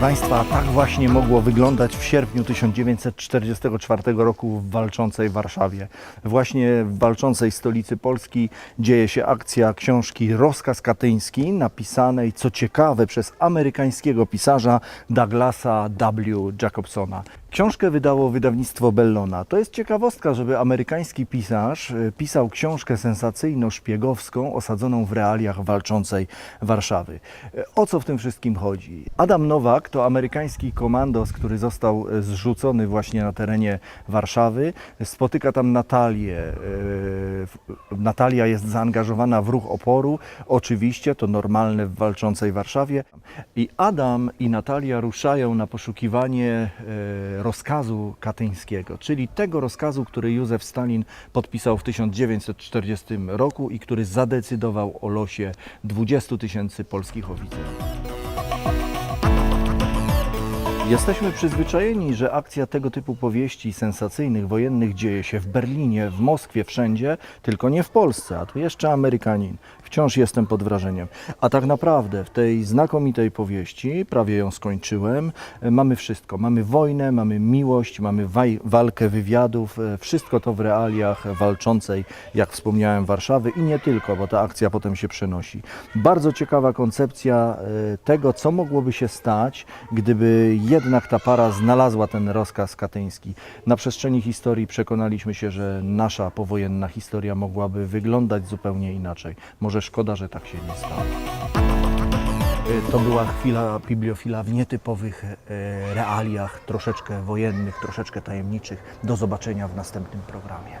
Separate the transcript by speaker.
Speaker 1: Państwa, tak właśnie mogło wyglądać w sierpniu 1944 roku w walczącej Warszawie. Właśnie w walczącej stolicy Polski dzieje się akcja książki Rozkaz Katyński, napisanej, co ciekawe, przez amerykańskiego pisarza Douglasa W. Jacobsona. Książkę wydało wydawnictwo Bellona. To jest ciekawostka, żeby amerykański pisarz e, pisał książkę sensacyjno-szpiegowską osadzoną w realiach walczącej Warszawy. E, O co w tym wszystkim chodzi? Adam Nowak to amerykański komandos, który został e, zrzucony właśnie na terenie Warszawy. Spotyka tam Natalię. E, Natalia jest zaangażowana w ruch oporu. Oczywiście to normalne w walczącej Warszawie. I Adam i Natalia ruszają na poszukiwanie e, rozkazu katyńskiego, czyli tego rozkazu, który Józef Stalin podpisał w 1940 roku i który zadecydował o losie 20 tysięcy polskich oficerów. Jesteśmy przyzwyczajeni, że akcja tego typu powieści sensacyjnych, wojennych dzieje się w Berlinie, w Moskwie, wszędzie, tylko nie w Polsce, a tu jeszcze Amerykanin. Wciąż jestem pod wrażeniem. A tak naprawdę w tej znakomitej powieści, prawie ją skończyłem, e, mamy wszystko. Mamy wojnę, mamy miłość, mamy walkę wywiadów, e, wszystko to w realiach walczącej, jak wspomniałem, Warszawy i nie tylko, bo ta akcja potem się przenosi. Bardzo ciekawa koncepcja e, tego, co mogłoby się stać, gdyby jednak ta para znalazła ten rozkaz katyński. Na przestrzeni historii przekonaliśmy się, że nasza powojenna historia mogłaby wyglądać zupełnie inaczej. Może szkoda, że tak się nie stało. E, To była chwila bibliofila w nietypowych e, realiach, troszeczkę wojennych, troszeczkę tajemniczych. Do zobaczenia w następnym programie.